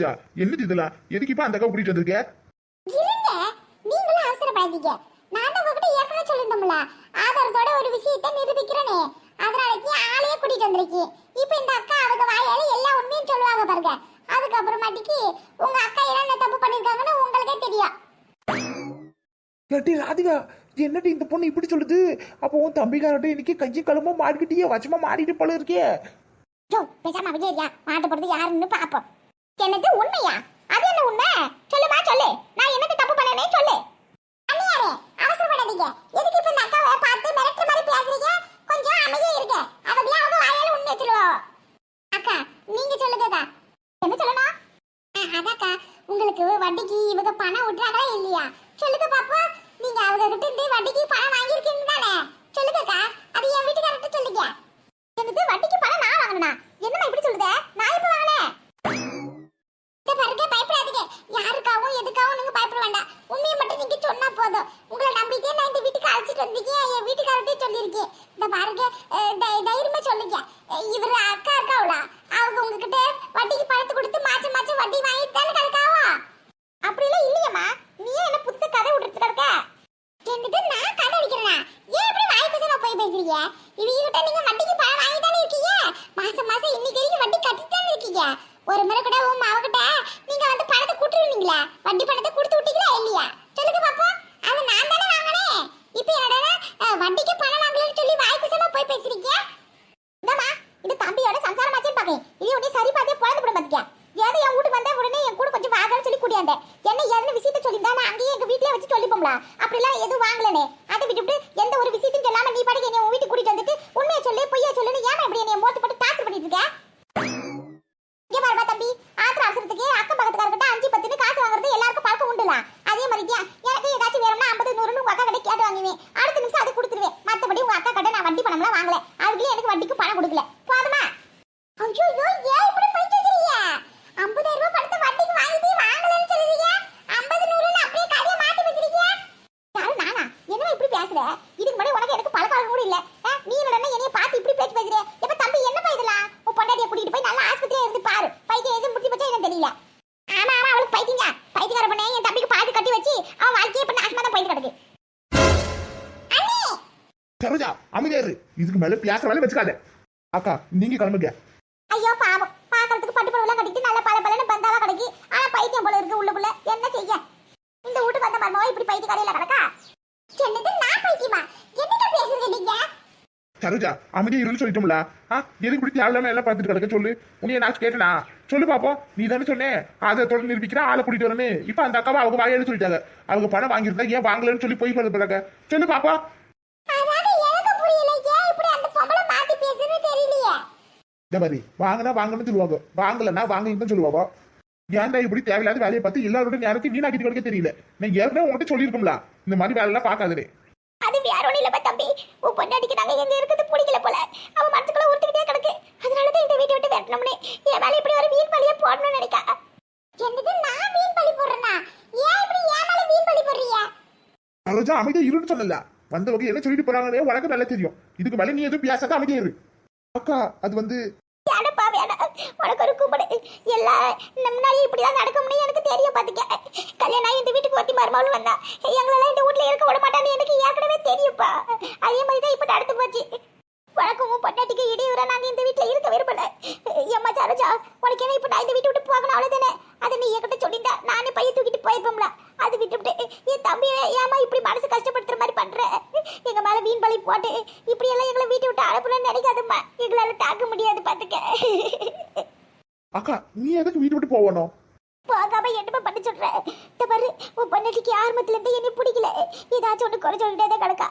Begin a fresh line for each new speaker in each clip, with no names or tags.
சரோஜா என்னது இதெல்லாம்? எதுக்கு இப்ப அந்த அக்கா கூட்டிட்டு வந்திருக்க?
இருங்க நீங்களும் அவசரப்படாதீங்க நான் தான் உங்ககிட்ட ஏற்கனவே சொல்லியிருந்தோம்ல ஆதாரத்தோட ஒரு விஷயத்தை நிரூபிக்கிறேனே. அதனாலக்கு ஆளையே கூட்டிட்டு வந்திருக்கேன். இப்போ இந்த அக்கா அவங்க வாயால எல்லா உண்மையும் சொல்லுவாங்க பாருங்க. அதுக்கப்புறமாட்டிக்கு உங்க அக்கா என்னென்ன தப்பு பண்ணிருக்காங்கன்னு உங்களுக்கே தெரியும்.
ஏட்டி ராதிகா என்னடி இந்த பொண்ணு இப்படி சொல்லுது? அப்போ உன் தம்பிக்காரட்ட இன்னைக்கு கையும் களமும் மாடிக்கிட்டே வச்சமா மாடிட்டு போல இருக்கே.
பேசாம விஜயா மாட்ட போறது யாருன்னு பாப்போம் என்னது உண்மையா? அது என்ன உண்மை? சொல்லுமா சொல்லு. நான் என்னது தப்பு பண்ணனே சொல்லு. அண்ணியாரே அவசரப்படாதீங்க. எதுக்கு இப்ப இந்த அக்காவை பார்த்து மிரட்டுற மாதிரி பேசுறீங்க கொஞ்சம் அமைதியா இருங்க அவங்க அவங்க வாயால உண்மை சொல்லுவோம் அக்கா நீங்க சொல்லுங்கக்கா என்ன சொல்லணும் ஆ, அதாக்கா உங்களுக்கு வட்டிக்கு இவங்க பணம் விட்டுறாங்களா இல்லையா சொல்லுங்க பாப்பா நீங்க அவங்க கிட்ட இருந்து வட்டிக்கு பணம் வாங்கியிருக்கீங்க தானே சொல்லுங்கக்கா அது என் வீட்டுக்காரர்கிட்ட சொல்லுங்க எனக்கு வட்டிக்கு பணம் நான் வாங்கினா என்னம்மா இப்படி சொல்லுத நான் எப்ப வாங்கினேன் இந்த பாருங்க பயப்படாதீங்க யாருக்காகவும் எதுக்காகவும் நீங்க பயப்பட வேண்டாம் உண்மையை மட்டும் நீங்க சொன்னா போதும் உங்களை நம்பிக்கை நான் இந்த வீட்டுக்கு அழைச்சிட்டு வந்தீங்க என் வீட்டுக்காரர்கிட்ட சொல்லியிருக்கேன். இந்த பாருங்க தைரியமா சொல்லுங்க. இவர் அக்கா இருக்காவுல அவங்க உங்ககிட்ட வட்டிக்கு பணத்தை கொடுத்து மாச்சம் மாச்சம் வட்டி வாங்கிட்டு தானே கிடக்காவா? அப்படிலாம் இல்லையம்மா. நீ என்ன புதுசா கதை விட்டுட்டு கிடக்க? என்னது நான் கதை அடிக்கிறேனா? ஏன் இப்படி வாய் பேசாம போய் பேசுறீங்க? இவங்க நீங்க வட்டிக்கு பணம் வாங்கி தானே இருக்கீங்க? மாசம் மாசம் இன்னைக்கு வரைக்கும் வட்டி கட்டிட்டு தானே இருக்கீங்க? ஒரு முறை கூட உன் மாவகிட்ட நீங்க வந்து பணத்தை கூட்டுருவீங்களா வட்டி பணத்தை கொடுத்து விட்டீங்களா இல்லையா? சொல்லுங்க பாப்போம். அது நான் தானே வாங்கினேன் இப்போ என்னடா அஹ், வட்டிக்கு பணம் வாங்கலன்னு சொல்லி வாய் பேசாம போய் பேசுறீங்க இந்தம்மா இது தம்பியோட சம்சாரமாச்சே பாக்கேன் இது உடனே சரி பார்த்தே பொழந்து போட பாத்துக்க ஏதோ என் வீட்டுக்கு வந்தா உடனே என் கூட கொஞ்சம் வாங்கன்னு சொல்லி கூட்டியாந்தேன் என்ன ஏதுன்னு விஷயத்த சொல்லியிருந்தா நான் அங்கேயே எங்க வீட்லயே வச்சு சொல்லிப்போம்ல அப்படிலாம் எதுவும் வாங்கலனே அதை விட்டுவிட்டு எந்த ஒரு விஷயத்தையும் சொல்லாம நீ பாட்டுக்கு என்னை உன் வீட்டுக்கு கூட்டிட்டு வந்துட்டு உண்மையை சொல்லு பொய்யா சொல்லுன்னு ஏமா இப்படி என்னை மோட்டு போட்டு டார்ச்சர் பண்ணிட்டு இருக்க இங்க பாருப்பா தம்பி ஆத்திர அவசரத்துக்கு அக்கம் பக்கத்துக்காரர்கிட்ட அஞ்சு பத்துன்னு காசு வாங்குறது எல்லாருக்கும் பழக்கம் உண்டுல அதே மாதிரி தான் எனக்கு ஏதாச்சும் வேணும்னா ஐம்பது நூறுன்னு உங்க அக்கா கிட்ட கேட்டு வாங்குவேன் அடுத்த
அமைதியா இரு இதுக்கு மேல பேசுற வேலை வச்சுக்காத. அக்கா நீங்க கிளம்புங்க.
ஐயோ பாவம். பாக்கிறதுக்கு பட்டு படுவெல்லாம் கட்டிட்டு நல்ல பல பலன்னு பந்தாவா கிடக்கு. ஆனா பைத்தியம் போல இருக்கு உள்ளுக்குள்ள. என்ன செய்ய? இந்த வீட்டுக்கு வந்த மர்மவா இப்படி பைத்திய கடையில கிடக்கா? என்னது நான் பைத்தியமா? என்னங்க பேசுறீங்க நீங்க?
சரோஜா அமைதியா இருன்னு சொல்லிட்டோம்ல. ஆ எதுக்கு இப்படி தேவையில்லாம எல்லாம் பார்த்துட்டு கிடக்க சொல்லு. உன்னைய நான் கேட்டனா? சொல்லு பாப்போம். நீ தானே சொன்னேன் அதை தொடர்ந்து நிரூபிக்கிறா ஆளை கூட்டிட்டு வரணும் இப்ப அந்த அக்காவை அவங்க வாயான்னு சொல்லிட்டாங்க. அவங்க பணம் வாங்கியிருந்தா ஏன் வாங்கலன்னு சொல்லி போய் சொல்லுறாங்க சொல்லு பாப்பா
அதாவது எனக்கு புரியல ஏன் இப்படி அந்த பொம்பளை மாத்தி பேசுறது தெரியலையே
இந்த மாதிரி. வாங்கினா வாங்கணும்னு சொல்லுவாங்க. வாங்கலன்னா வாங்கலன்னு தான் சொல்லுவாங்க. ஏன்டா இப்படி தேவையில்லாத வேலையை பார்த்து எல்லாரோட நேரத்தையும் வீணாக்கிட்டு கிடக்க தெரியல. நான் ஏற்கனவே உங்கள்கிட்ட சொல்லியிருக்கோம்ல. இந்த மாதிரி வேலையெல்லாம் பார்க்காதே
அது வேற ஒண்ணும் இல்லப்பா தம்பி. உன் பொண்டாட்டிக்கு நாங்க எங்க இருக்கிறது பிடிக்கல போல. அவ மனசுக்குள்ள உறுத்திக்கிட்டே கிடக்கு. அதனாலதான் இந்த வீட்டை விட்டு விரட்டணும்னு. என் மேல இப்படி ஒரு வீண் பழிய போடணும்னு நினைக்கா. என்னது நான் வீண் பழி போடுறேனா? ஏன் இப்படி என் மேல வீண் பழி போடுறீங்க?
சரோஜா அமைதியா இருன்னு சொன்னல. வந்தவங்க என்ன சொல்லிட்டு போறாங்கன்னே உனக்கு நல்லா தெரியும். இதுக்கு மேல நீ எதுவும் பேசாத அமைதியா இரு. அக்கா அது வந்து
உனக்கு ஒரு கும்பிடு எல்லா முன்னாடி நடக்க முடியும் எனக்கு தெரியும் பார்த்துக்க கல்யாணம் ஆகி இந்த வீட்டுக்கு ஒத்தி மருமகளும் வந்தா. எங்களெல்லாம் இந்த வீட்ல இருக்க விட மாட்டான்னு எனக்கு ஏற்கனவே தெரியும்ப்பா. அதே மாதிரி தான் இப்ப நடந்து போச்சு. வழக்கமும் பொட்டாட்டிக்கு இடையூறா நாங்க இந்த வீட்டில் இருக்க விரும்பல. ஏம்மா சரோஜா உனக்கு என்ன இப்ப நான் இந்த வீட்டு விட்டு போகணும்? அவ்வளோதானே அதை நீ என்கிட்ட சொல்லிட்டா நானே பையன் தூக்கிட்டு போயிருப்போம்ல. அது விட்டுவிட்டு என் தம்பியை ஏமா இப்படி மனசு கஷ்டப்படுத்துற மாதிரி பண்ற? எங்க மேல வீண் பழி போட்டு இப்படி எல்லாம் எங்களை வீட்டை விட்டு அனுப்பணும்னு நினைக்காதம்மா. எங்களால தாக்க முடியாது பாத்துக்க.
அக்கா நீ எதுக்கு வீட்டு விட்டு போகணும்?
போகாம என்னமா பண்ண சொல்ற. இந்த பாரு உன் பொண்ணாட்டிக்கு ஆரம்பத்துல இருந்து என்ன பிடிக்கல. ஏதாச்சும் ஒண்ணு குறை சொல்லிட்டே தான் கிடக்கா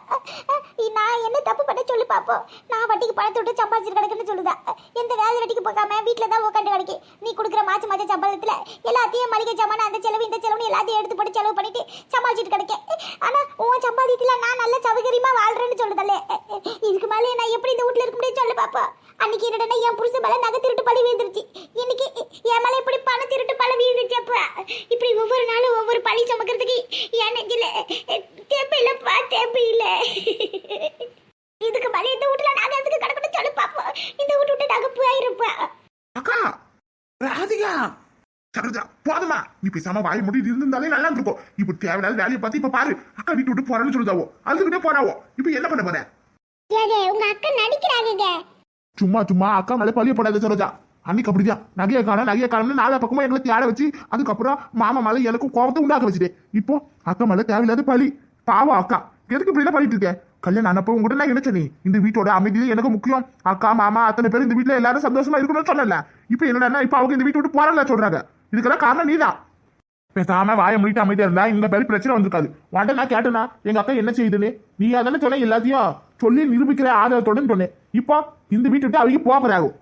நான் என்ன தப்பு பண்ண சொல்லி பார்ப்போம் நான் வட்டிக்கு பணத்தை விட்டு சம்பாதிச்சு கிடக்குன்னு சொல்லுதா? எந்த வேலை வெட்டிக்கு போகாம வீட்டுல தான் உட்காந்து கிடக்கு. நீ கொடுக்குற மாசம் மாசம் சம்பளத்துல எல்லாத்தையும் மளிகை சாமான அந்த செலவு இந்த செலவுன்னு எல்லாத்தையும் எடுத்து போட்டு செலவு பண்ணிட்டு சமாளிச்சுட்டு கிடக்க. ஆனா உன் சம்பாதியத்துல நான் நல்ல சௌகரியமா வாழ்றேன்னு சொல்லுதல்ல. இதுக்கு மேலே நான் எப்படி இந்த வீட்டுல இருக்க முடியும் சொல்லு பாப்பா அன்னைக்கு என்னடா என் புருஷன் மேல நகை திருட்டு பழி விழுந்துருச்சு. இன்னைக்கு என் மேல இப்படி பண திருட்டு பழி விழுந்துச்சு அப்ப இப்படி ஒவ்வொரு நாளும் ஒவ்வொரு பழி சுமக்கிறதுக்கு என் நெஞ்சில தேப்பு இல்லப்பா தேப்பு இல்ல இதுக்கு மேல இந்த வீட்டுல நாங்க எதுக்கு கிடக்கணும் சொல்லு பாப்போம். இந்த வீட்டு விட்டு நாங்க போயிருப்பா
ராதிகா.
சரோஜா போதுமா. நீ பேசாம வாய் மூடி இருந்திருந்தாலே நல்லா இருக்கும் இப்ப தேவையில்லாத வேலையை பார்த்து இப்ப பாரு. அக்கா வீட்டு விட்டு போறேன்னு சொல்லுதாவோ. அழுதுகிட்டே போறாவோ. இப்ப என்ன பண்ண போற?
உங்க அக்கா நடிக்கிறாங்க
சும்மா சும்மா அக்கா மேல பழிய போடாத சரோஜா. அன்னைக்கு அப்படிதான். நகையை காணும் நகையை காணும்னு நாலா பக்கமா எங்களை தேட வச்சு அதுக்கப்புறம் மாமா மலை எனக்கும் கோபத்தை உண்டாக்க வச்சுட்டேன். இப்போ அக்கா மலை தேவையில்லாத பழி. பாவம் அக்கா. எதுக்கு இப்படி பண்ணிட்டு இருக்கேன் கல்யாணம் ஆனப்போ உங்கள்கிட்ட நான் என்ன சொன்னேன்? இந்த வீட்டோட அமைதியில் எனக்கு முக்கியம். அக்கா மாமா அத்தனை பேர் இந்த வீட்டில் எல்லாரும் சந்தோஷமா இருக்கணும்னு சொல்லல இப்போ என்னடா இப்போ அவங்க இந்த வீட்டை விட்டு போறல சொல்றாங்க. இதுக்கெல்லாம் காரணம் நீதான். பேசாம வாயை முடிட்டு அமைதியா இருந்தா இந்த மாதிரி பிரச்சனை வந்திருக்காது. வாண்ட நான் கேட்டேனா எங்க அக்கா என்ன செய்யுதுன்னு? நீ அதானே சொன்ன எல்லாத்தையும் சொல்லி நிரூபிக்கிற ஆதரத்தோடன்னு சொன்னேன். இப்போ இந்த வீட்டை விட்டு அவங்க போகிறாகும்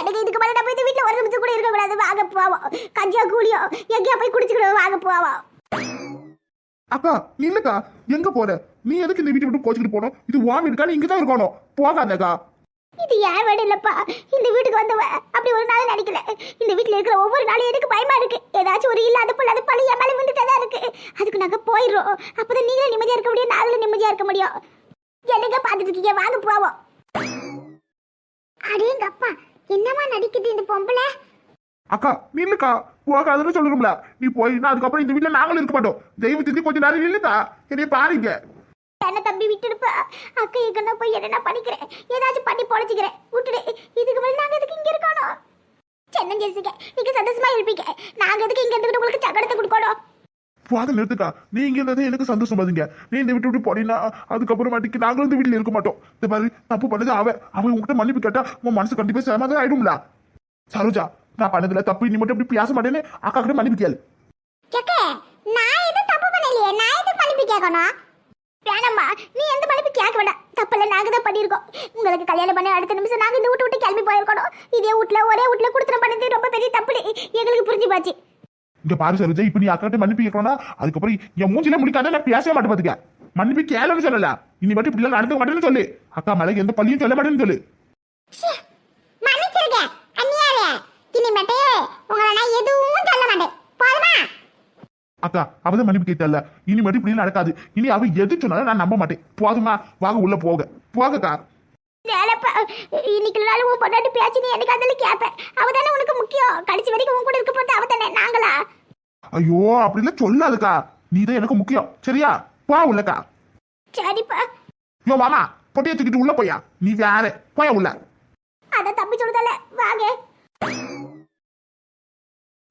எனக்கு இதுக்கு மேல நம்ம இந்த வீட்ல ஒரு நிமிஷம் கூட இருக்க கூடாது. வாங்க போவோம். கஞ்சியா கூலியோ எங்கேயா போய் குடிச்சுக்கிடுவோம். வாங்க போவோம்.
அக்கா இல்லக்கா எங்க போற? நீ எதுக்கு இந்த வீட்டை விட்டு கோச்சிக்கிட்டு போனோம் இது உன் வீடுக்கா நீ இங்கதான் இருக்கணும். போகாதக்கா.
இது ஏன் வீடு இல்லப்பா? இந்த வீட்டுக்கு வந்தவ அப்படி ஒரு நாள் நினைக்கல இந்த வீட்ல இருக்கிற ஒவ்வொரு நாளும் எனக்கு பயமா இருக்கு. ஏதாச்சும் ஒரு இல்லாத பொல்லாத பழி என் மேல இருக்கு. அதுக்கு நாங்க போயிடுறோம். அப்பதான் நீங்களும் நிம்மதியா இருக்க முடியும் நாங்களும் நிம்மதியா இருக்க முடியும். என்னங்க பாத்துட்டு இருக்கீங்க? வாங்க போவோம். அடேங்க அப்பா என்னமா நடிக்குது இந்த பொம்பளை?
அக்கா நில்லுக்கா. போகாதுன்னு சொல்லுறோம்ல நீ போயினா அதுக்கப்புறம் இந்த வீட்டுல நாங்களும் இருக்க மாட்டோம். தெய்வம் செஞ்சு கொஞ்ச நேரம் நில்லுக்கா. என்னைய பாருங்க.
என்ன தம்பி விட்டுடுப்பா. அக்கா எங்கன்னா போய் என்ன பண்ணிக்கிறேன் ஏதாச்சும் பண்ணி பொழைச்சிக்கிறேன். விட்டுடு. இதுக்கு மேல நாங்க எதுக்கு இங்க இருக்கணும்? சென்னை ஜெசிக்க. நீங்க சந்தோஷமா இருப்பீங்க. நாங்க எதுக்கு இங்க இருந்துக்கிட்டு உங்களுக்கு சக்கரத்தை கொடுக்கணும்?
போகாத நிறுத்துக்கா. நீங்க இருந்ததே எனக்கு சந்தோஷம் பாருங்க. நீ இந்த விட்டு விட்டு போனீங்கன்னா அதுக்கப்புறமாட்டிக்கு நாங்களும் இந்த வீட்டில் இருக்க மாட்டோம். இந்த மாதிரி தப்பு பண்ணது அவன் அவன் உங்ககிட்ட மன்னிப்பு கேட்டா உன் மனசு கண்டிப்பா சமாதானம் ஆயிடும்ல. சரோஜா நான் பண்ணதுல தப்பு நீ மட்டும் இப்படி பேச மாட்டேன்னு அக்கா கிட்ட மன்னிப்பு கேளு.
நான் எதுவும் தப்பு பண்ணலையே. நான் எதுவும் மன்னிப்பு கேட்கணும்? வேணாம்மா நீ எந்த மன்னிப்பு கேட்க வேண்டாம். தப்பல்ல நாங்க தான் பண்ணியிருக்கோம். உங்களுக்கு கல்யாணம் பண்ண அடுத்த நிமிஷம் நாங்கள் இந்த வீட்டு விட்டு கிளம்பி போயிருக்கணும். இதே வீட்ல ஒரே வீட்ல கொடுத்துட பண்ணது ரொம்ப பெரிய தப்பு எங்களுக்கு புரிஞ்சு போச்சு.
இங்க பாரு சரோஜா இப்ப நீ அக்கா கிட்ட மன்னிப்பு கேட்கணும்னா அதுக்கப்புறம் என் மூஞ்சில முடிக்காத நான் பேசவே மாட்டேன் பாத்துக்க. மன்னிப்பு கேளுன்னு சொல்லல. இனி மட்டும் இப்படி நடந்துக்க மாட்டேன்னு சொல்லு. அக்கா மேல எந்த பள்ளியும் சொல்ல மாட்டேன்னு சொல்லு. அக்கா அவதான் மன்னிப்பு கேட்டல. இனி மட்டும் இப்படி நடக்காது. இனி அவ எது சொன்னாலும் நான் நம்ப மாட்டேன். போதுமா? வாங்க உள்ள போக. போகக்கா.
வேலைப்பா இன்னைக்கு நாள் உன் பொண்டாட்டி பேச்சு நீ எனக்கு அதில் கேட்பேன் அவ தானே உனக்கு முக்கியம். கடைசி வரைக்கும் உன் கூட இருக்க போறது அவ தானே நாங்களா?
ஐயோ அப்படிலாம் சொல்லாதுக்கா. நீ தான் எனக்கு முக்கியம். சரியா? போ உள்ளக்கா.
சரிப்பா.
யோ மாமா பொட்டியை தூக்கிட்டு உள்ள போயா நீ வேற. போயா உள்ள.
அதான் தம்பி சொல்லுதல வாங்க.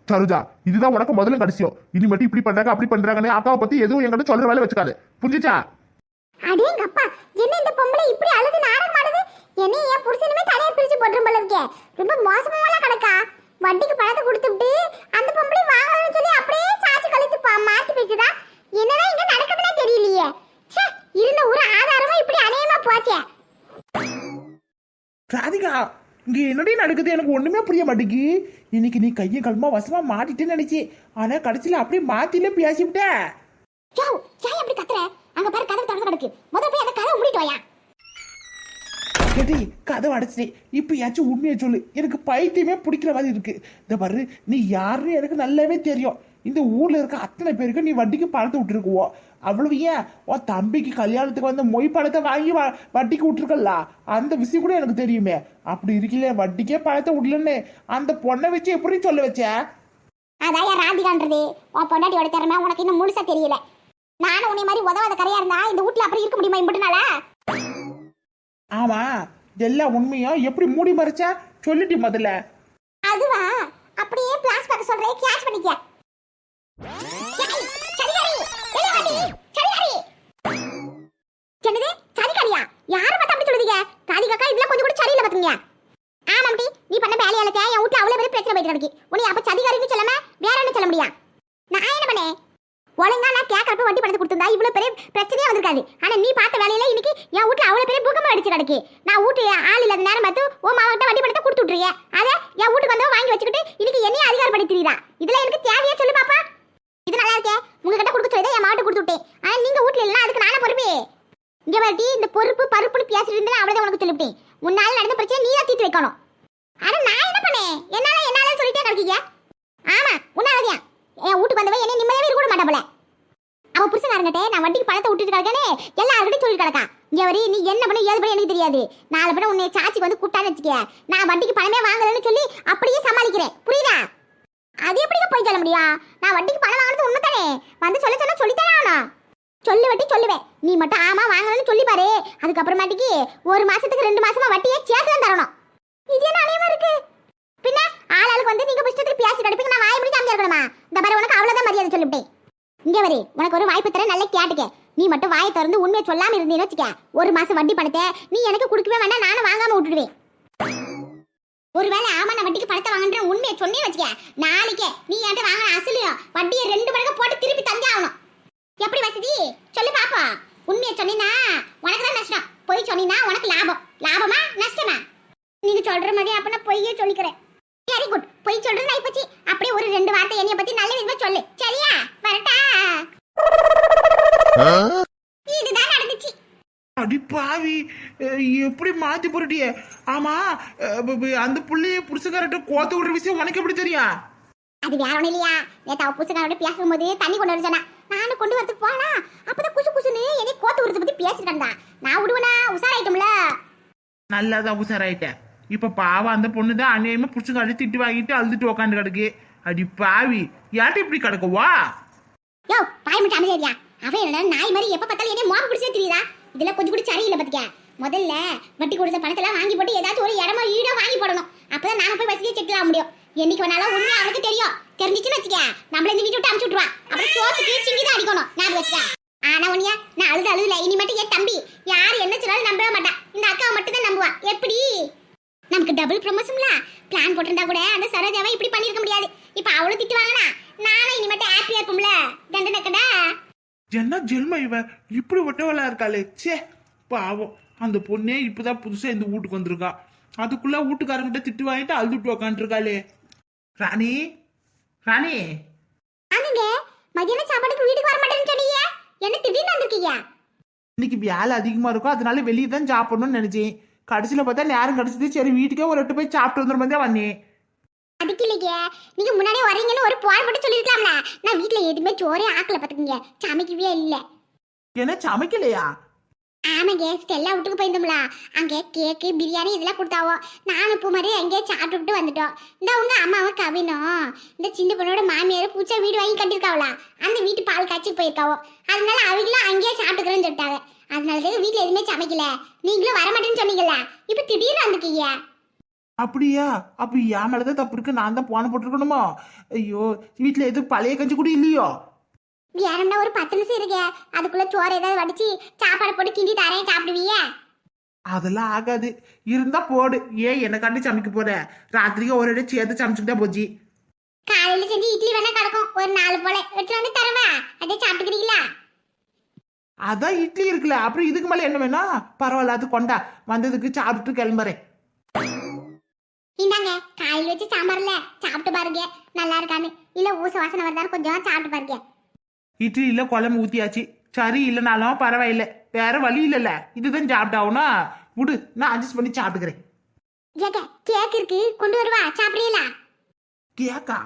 சரோஜா இதுதான் உனக்கு முதல்ல கடைசியம். இனி மட்டும் இப்படி பண்றாங்க அப்படி பண்றாங்கன்னு அக்காவை பத்தி எதுவும் என்கிட்ட சொல்ற வேலை வச்சுக்காது. புரிஞ்சுச்சா?
அடேங்க அப்பா என்ன இந்த பொம்பளை இப்படி அழுது நாடகம் ஆடுது என்ன என் புருஷனுமே தலையை பிரிச்சு போட்டுரும் போல இருக்கே. ரொம்ப மோசமாலாம் கிடக்கா? வட்டிக்கு பணத்தை கொடுத்துட்டு அந்த பொம்பளை வாங்கணும்னு சொல்லி அப்படியே சாச்சு கழித்து மாத்தி பேசுதா? என்னதான் இங்க நடக்குதுன்னே தெரியலையே. இருந்த ஒரு ஆதாரமா இப்படி அநேகமா போச்சே.
ராதிகா இங்க என்னடி நடக்குது? எனக்கு ஒண்ணுமே புரிய மாட்டேங்கி. இன்னைக்கு நீ கையை கல்மா வசமா மாட்டிட்டேன்னு நினைச்சி ஆனா கடைசியில அப்படியே மாத்தில பேசிவிட்ட
ஏன் அப்படி கத்துற அங்க பாரு கதவு திறந்து கிடக்கு முதல்ல போய் அந்த கதவை மூடிட்டு வாயா.
கேட்டி கதவை அடைச்சிட்டே. இப்பயாச்சும் உண்மையை சொல்லு. எனக்கு பைத்தியமே பிடிக்கிற மாதிரி இருக்கு. இந்த பாரு நீ யாருன்னு எனக்கு நல்லாவே தெரியும். இந்த ஊர்ல இருக்க அத்தனை பேருக்கு நீ வட்டிக்கு பணத்தை விட்டுருக்குவோ. அவ்வளவு ஏன்? உன் தம்பிக்கு கல்யாணத்துக்கு வந்து மொய் பணத்தை வாங்கி வட்டிக்கு விட்டுருக்கல்ல? அந்த விஷயம் கூட எனக்கு தெரியுமே. அப்படி இருக்கல வட்டிக்கே பணத்தை விடலன்னு அந்த பொண்ணை வச்சு எப்படி சொல்ல வச்ச?
அதான் ராதிகான்றது. உன் பொண்டாட்டியோட திறமை உனக்கு இன்னும் முழுசா தெரியல. நானும் உன்னை மாதிரி உதவாத கரையா இருந்தா இந்த வீட்ல அப்புறம் இருக்க முடியுமா இம்பட்டுனால?
ஆமா எல்லாம் உண்மையும் எப்படி மூடி மறைச்சா? சொல்லிட்டு முதல்ல.
அதுவா? அப்படியே பிளாஸ் பேக் சொல்றேன் கேட்ச் பண்ணிக்க. என்னது சதிகாரியா யார பார்த்து அப்படி சொல்லுதீங்க? ராதிகாக்கா இதெல்லாம் கொஞ்சம் கூட சரியில்லை பாத்துங்க ஆமாம்டி நீ பண்ண வேலையாலத்த என் வீட்ல அவ்வளவு பெரிய பிரச்சனை போயிட்டு கிடக்கு. உன்னை அப்ப சதிகாரின்னு சொல்லாம வேற என்ன சொல்ல முடியா நான் என்ன பண்ணேன்? ஒழுங்கா நான் கேட்கறப்ப வட்டி பணத்தை கொடுத்துருந்தா இவ்வளோ பெரிய பிரச்சனையே வந்திருக்காது. ஆனால் நீ பார்த்த வேலையில இன்னைக்கு என் வீட்டில் அவ்வளோ பெரிய பூகம்பம் அடிச்சு கிடக்கு. நான் வீட்டு ஆள் இல்லாத நேரம் பார்த்து உன் மாவட்ட வட்டி பணத்தை கொடுத்து விட்டுறீங்க அதை என் வீட்டுக்கு வந்தவன் வாங்கி வச்சுக்கிட்டு இன்னைக்கு என்னையும் அதிகாரப்படுத்துறீரா இதில் எனக்கு தேவையே சொல்லு பாப்பா. இது நல்லா இருக்கே. உங்ககிட்ட கொடுக்க சொல்லி என் மாவட்ட கொடுத்து விட்டேன். ஆனால் நீங்கள் வீட்ல இல்லை அதுக்கு நானே பொறுப்பே. இங்கே வரட்டி இந்த பொறுப்பு பருப்புன்னு பேசிட்டு இருந்தா அவ்வளோதான் உனக்கு சொல்லிவிட்டேன். முன்னால நடந்த பிரச்சனை நீ தான் தீர்த்து வைக்கணும். ஆனால் நான் என்ன பண்ணேன் என்னால என்னால சொல்லிட்டே கிடக்கீங்க ஆமா உன்னாலதான் என் வீட்டுக்கு வந்தவன் என்னை நிம்மதியாவே இருக்க விட மாட்டான் போல அவன் புருஷனாருங்கிட்ட நான் வட்டிக்கு பணத்தை விட்டுட்டு கிடக்கேன்னு எல்லாருக்கிட்டையும் சொல்லி கிடக்கா இங்க வரி நீ என்ன பண்ண ஏது பண்ண எனக்கு தெரியாது. நாலு பண்ண உன்னை சாச்சிக்கு வந்து கூட்டான்னு வச்சுக்க. நான் வட்டிக்கு பணமே வாங்கலன்னு சொல்லி அப்படியே சமாளிக்கிறேன். புரியுதா? அது எப்படிங்க போய் சொல்ல முடியும்? நான் வட்டிக்கு பணம் வாங்கினது உண்மை தானே வந்து சொல்ல சொன்னா சொல்லித்தானே ஆகணும் சொல்லு வட்டி சொல்லுவேன் நீ மட்டும் ஆமா வாங்கணும்னு சொல்லி பாரு. அதுக்கப்புறமாட்டிக்கு ஒரு மாசத்துக்கு ரெண்டு மாசமா வட்டியே சேர்த்து தான் தரணும். இது என்ன அநியமா இருக்கு? பின்ன ஆளாளுக்கு வந்து நீங்க புஷ்டத்துக்கு பேசி நடிப்பீங்க நான் வாய் முடிச்சு இருக்கணுமா? இந்த மாதிரி உனக்கு அவ்வளவுதான் மரியாதை சொல்லிவிட்டேன். இங்க வரி உனக்கு ஒரு வாய்ப்பு தர நல்லா கேட்டுக்க. நீ மட்டும் வாயை திறந்து உண்மையை சொல்லாம இருந்தீன்னு வச்சுக்க. ஒரு மாசம் வட்டி பணத்தை நீ எனக்கு கொடுக்கவே வேண்டாம் நானும் வாங்காம விட்டுடுவேன். ஒருவேளை ஆமா நான் வட்டிக்கு பணத்தை வாங்குற உண்மையை சொன்னே வச்சுக்க. நாளைக்கே நீ என்கிட்ட வாங்கின அசலையும் வட்டியை ரெண்டு மடங்கு போட்டு திருப்பி தந்தே ஆகணும். எப்படி வசதி? சொல்லு பாப்பா. உண்மையை சொன்னீங்கன்னா உனக்கு தான் நஷ்டம். பொய் சொன்னீங்கன்னா உனக்கு லாபம். லாபமா நஷ்டமா? நீங்க சொல்ற மாதிரி அப்ப நான் பொய்யே சொல்லிக்கிறேன். வெரி குட் பொய் சொல்றது நான் இப்பச்சி அப்படியே ஒரு ரெண்டு வார்த்தை என்னைய பத்தி நல்ல விதமா சொல்லு. சரியா? வரட்டா? இதுதான் நடந்துச்சு.
அடி பாவி எப்படி மாத்தி போட்டுட்டிய? ஆமா அந்த புள்ளைய புருஷக்காரட்ட கோத்த விடுற விஷயம் உனக்கு எப்படி தெரியும்?
அது வேற ஒண்ணும் இல்லையா? நேத்து அவ புதுசுக்காரோட பேசும்போது தண்ணி கொண்டு வர சொன்னா நானும் கொண்டு வரதுக்கு போனா அப்பதான் குசு குசுன்னு என்னை கோத்து விடுறத பத்தி பேசிட்டு இருந்தா நான் விடுவேனா? உசாராயிட்டோம்ல
நல்லாதான் உசாராயிட்டேன் இப்ப பாவம் அந்த பொண்ணு தான் அநியாயமா புருஷக்காரட்ட திட்டு வாங்கிட்டு அழுதுட்டு உக்காந்து கிடக்கு. அடி பாவி யார்ட்ட இப்படி கிடக்குவா?
யோ பாய் மட்டும் அமைதியா அவன் என்னடா நாய் மாதிரி எப்ப பார்த்தாலும் என்ன மோப்ப பிடிச்சே தெரியுதா? இதெல்லாம் கொஞ்சம் கூட சரியில்லை பாத்துக்க முதல்ல வட்டி கொடுத்த பணத்தெல்லாம் வாங்கி போட்டு ஏதாச்சும் ஒரு இடமா ஈடோ வாங்கி போடணும். அப்பதான் நாம போய் வசதியை செட்டில் ஆக முடியும். என்னைக்கு வேணாலும் உண்மை அவனுக்கு தெரியும். தெரிஞ்சிச்சுன்னு வச்சுக்க நம்மள இந்த வீட்டு விட்டு அமுச்சு விட்டுருவா. அப்புறம் சோத்துக்கு சிங்கி தான் அடிக்கணும். நான் வச்சுக்க ஆனா உனியா நான் அழுது அழுதுல இனி மட்டும் என் தம்பி. யார் என்ன சொன்னாலும் நம்பவே மாட்டான் இந்த அக்காவை மட்டும் தான் நம்புவா. எப்படி? நமக்கு டபுள் ப்ரொமோஷன்ல பிளான் போட்டிருந்தா கூட அந்த சரோஜாவை இப்படி பண்ணிருக்க முடியாது. இப்ப அவ்வளவு திட்டு வாங்கினா நானும் இனிமேட்டு ஹாப்பியா இருப்போம்ல. தண்டனை கடை.
என்ன ஜென்ம இவ? இப்படி ஒட்டவளா இருக்காளே. ச்சே பாவம். அந்த பொண்ணே இப்பதான் புதுசா இந்த வீட்டுக்கு வந்திருக்கா. அதுக்குள்ள வீட்டுக்காரங்கிட்ட திட்டு வாங்கிட்டு அழுதுட்டு உக்காந்துருக்காளே. ராணி ராணி.
ஆனுங்க மதியான சாப்பாடுக்கு வீட்டுக்கு வர மாட்டேன்னு சொன்னீங்க. என்ன திடீர்னு வந்திருக்கீங்க?
இன்னைக்கு வேலை அதிகமா இருக்கும். அதனால வெளியே தான் சாப்பிடணும்னு நினைச்சேன். கடைசியில பார்த்தா நேரம் கிடைச்சது. சரி வீட்டுக்கே ஒரு எட்டு போய் சாப்பிட்டு வந்துடும் தான் வந்தேன்.
அதுக்கு இல்லைங்க நீங்க முன்னாடியே வரீங்கன்னு ஒரு பால் போட்டு சொல்லிருக்கலாம்ல நான் வீட்ல எதுவுமே சோறே ஆக்கல பாத்துக்கீங்க சமைக்கவே இல்ல.
என்ன சமைக்கலையா?
ஆமாங்க ஸ்டெல்லா வீட்டுக்கு போயிருந்தோம்ல. அங்க கேக்கு பிரியாணி இதெல்லாம் கொடுத்தாவோ. நானும் இப்போ மாதிரி அங்கேயே சாப்பிட்டுட்டு வந்துட்டோம். இந்த உங்க அம்மாவும் கவினும் இந்த சின்ன பொண்ணோட மாமியார் பூச்சா வீடு வாங்கி கட்டிருக்காவளா அந்த வீட்டு பால் காய்ச்சி போயிருக்காவோ. அதனால அவங்களும் அங்கேயே சாப்பிட்டுக்கிறேன்னு சொல்லிட்டாங்க. அதனால தான் வீட்டுல எதுவுமே சமைக்கல. நீங்களும் வர மாட்டேன்னு சொன்னீங்கல்ல. இப்போ திடீர்னு வந்துக்கீங்க
அப்படியா? அப்ப என் மேலதான் தப்பு இருக்கு. நான் தான் போன போட்டிருக்கணுமா? ஐயோ வீட்டுல எதுவும் பழைய கஞ்சி கூட இல்லையோ?
வேறம்னா ஒரு பத்து நிமிஷம் இருக்க அதுக்குள்ள சோறு ஏதாவது வடிச்சு சாப்பாடு போட்டு கிண்டி தரேன். சாப்பிடுவீங்க
அதெல்லாம் ஆகாது. இருந்தா போடு. ஏன் என்ன கண்டு சமைக்க போற? ராத்திரிக்கு ஒரு இடம் சேர்த்து சமைச்சுக்கிட்டா போச்சு.
காலையில செஞ்சு இட்லி வேணா கிடக்கும் ஒரு நாலு போல எடுத்து வந்து தருவா? அதை சாப்பிட்டுக்கிறீங்களா?
அதான் இட்லி இருக்குல்ல. அப்புறம் இதுக்கு மேல என்ன வேணும்? பரவாயில்ல அது கொண்டா. வந்ததுக்கு சாப்பிட்டு கிளம்புறேன்.
காலையில வச்சு சாம்பார்ல. சாப்பிட்டு பாருங்க. நல்லா இருக்கான்னு. இல்ல ஊச வாசனை வருதான்னு கொஞ்சம் சாப்பிட்டு பாருங்க.
இட்லியில குழம்பு ஊத்தியாச்சு. சரி இல்லைனாலும் பரவாயில்ல. வேற வழி இல்லைல்ல. இதுதான் சாப்பிட்டாவுனா விடு. நான் அட்ஜஸ்ட் பண்ணி சாப்பிட்டுக்கிறேன்.
ஏக்க கேக் இருக்கு. கொண்டு வருவா. சாப்பிடுறீங்களா?
கேக்கா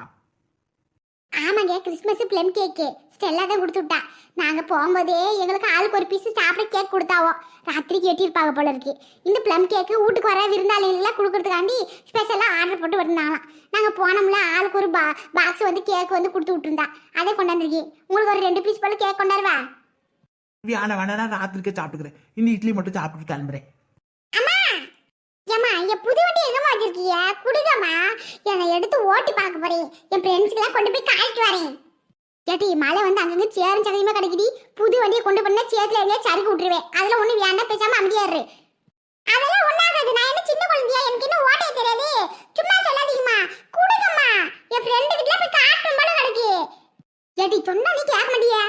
ஆமாங்க கிறிஸ்மஸ் பிளம் கேக்கு ஸ்டெல்லா தான் கொடுத்து விட்டா நாங்க போகும்போதே எங்களுக்கு ஆளுக்கு ஒரு பீஸ் சாப்பிட கேக் கொடுத்தாவோ. ராத்திரி கேட்டிருப்பாங்க போல இருக்கு. இந்த பிளம் கேக்கு வீட்டுக்கு வர விருந்தாளிகளெல்லாம் கொடுக்கறதுக்காண்டி ஸ்பெஷலா ஆர்டர் போட்டு வரனாலாம் நாங்க போனோம்ல ஆளுக்கு ஒரு பா பாக்ஸ் வந்து கேக் வந்து கொடுத்து விட்டுருந்தா. அதை கொண்டாந்துருக்கேன் உங்களுக்கு ஒரு ரெண்டு பீஸ் போல கேக் கொண்டாருவா
வேணாம் வேணாம் நான் ராத்திரிக்கே சாப்பிட்டுக்கிறேன். இன்னும் இட்லி மட்டும் சாப்பிட்டு கிளம்புறேன்.
அம்மா! ஏம்மா என் புது வண்டி எங்கம்மா வச்சிருக்கீங்க? குடுங்கம்மா. என்னை எடுத்து ஓட்டி பார்க்க போறேன். என் ஃப்ரெண்ட்ஸ்க்கெல்லாம் கொண்டு போய் காய்ச்சிட்டு வரேன். ஏட்டி மழை வந்து அங்கங்க சேரும் சகதியமா கிடைக்குடி? புது வண்டியை கொண்டு பண்ணா சேத்துல எங்கேயா சறுக்கு விட்டுருவேன். அதெல்லாம் ஒண்ணு வேண்டாம் பேசாம அமைதியாரு அதெல்லாம் ஒண்ணாகாது. நான் என்ன சின்ன குழந்தையா? எனக்கு இன்னும் ஓட்டே தெரியாது. சும்மா சொல்லாதீங்கம்மா. குடுங்கம்மா. என் ஃப்ரெண்டு வீட்டுல போய் காட்டும் போல கிடைக்கு. ஏட்டி சொன்னா நீ கேட்க மாட்டியா.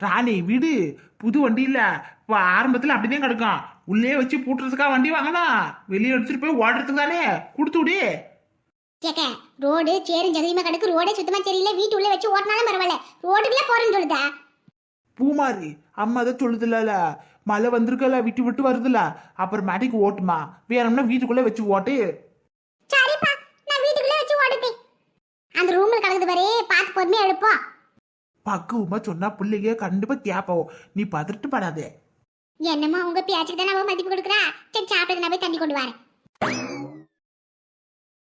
ராணி விடு. புது வண்டி இல்ல ஆரம்பத்துல அப்படிதான் கிடக்கும். உள்ளே வச்சு பூட்டுறதுக்காக வண்டி வாங்கலாம் வெளியே எடுத்துட்டு போய் ஓடுறதுக்கு தானே கொடுத்து விடு.
கேக்க ரோடு சேரும் ஜகதியமா கிடக்கு. ரோடே சுத்தமா சரியில்லை. வீட்டு உள்ள வச்சு ஓட்டினாலும் பரவாயில்ல. ரோடுக்குள்ள போறேன்னு சொல்லுதா?
பூமாரி அம்மா தான் சொல்லுதுல மழை வந்திருக்கல விட்டு விட்டு வருதுல. அப்புறமேட்டுக்கு ஓட்டுமா. வேணும்னா வீட்டுக்குள்ள வச்சு ஓட்டு.
சரிப்பா நான் வீட்டுக்குள்ளே வச்சு ஓடுத்தேன் அந்த ரூம்ல கிடக்குது பாரு. பார்த்து பொறுமையா எழுப்போம்
பக்குவமா சொன்னா பிள்ளைங்க கண்டிப்பா கேப்போம் நீ பதட்டு படாதே
என்னமோ உங்க பேச்சுக்கு தானே அவ மதிப்பு கொடுக்குறா? சரி சாப்பிடுறது நான் போய் தண்ணி கொண்டு வரேன்.